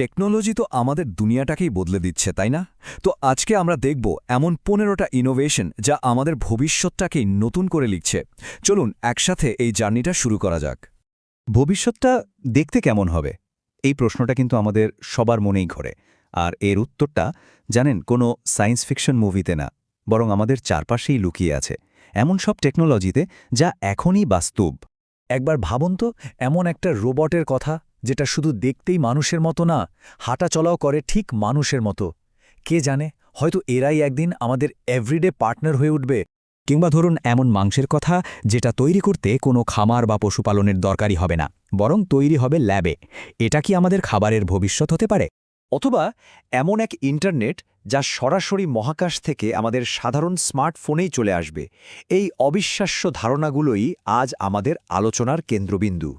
Technology তো আমাদের দুনিয়াটাকেই বদলে দিচ্ছে, তাই না? তো আজকে আমরা দেখব এমন পনেরোটা ইনোভেশন যা আমাদের ভবিষ্যৎটাকেই নতুন করে লিখছে। চলুন একসাথে এই জার্নিটা শুরু করা যাক। ভবিষ্যৎটা দেখতে কেমন হবে? এই প্রশ্নটা কিন্তু আমাদের সবার মনেই ঘরে। আর এর উত্তরটা, জানেন, কোনো সায়েন্স ফিকশন মুভিতে না, বরং আমাদের চারপাশেই লুকিয়ে আছে। এমন সব টেকনোলজিতে যা এখনই বাস্তব। একবার ভাবুন তো, এমন একটা রোবটের কথা যেটা শুধু দেখতেই মানুষের মতো না হাঁটা চলাও করে ঠিক মানুষের মতো। কে জানে, হয়তো এরাই একদিন আমাদের এভরিডে পার্টনার হয়ে উঠবে। কিংবা ধরুন এমন মাংসের কথা, যেটা তৈরি করতে কোনো খামার বা পশুপালনের দরকারই হবে না, বরং তৈরি হবে ল্যাবে। এটা কি আমাদের খাবারের ভবিষ্যৎ হতে পারে? অথবা এমন এক ইন্টারনেট যা সরাসরি মহাকাশ থেকে আমাদের সাধারণ স্মার্টফোনেই চলে আসবে। এই অবিশ্বাস্য ধারণাগুলোই আজ আমাদের আলোচনার কেন্দ্রবিন্দু।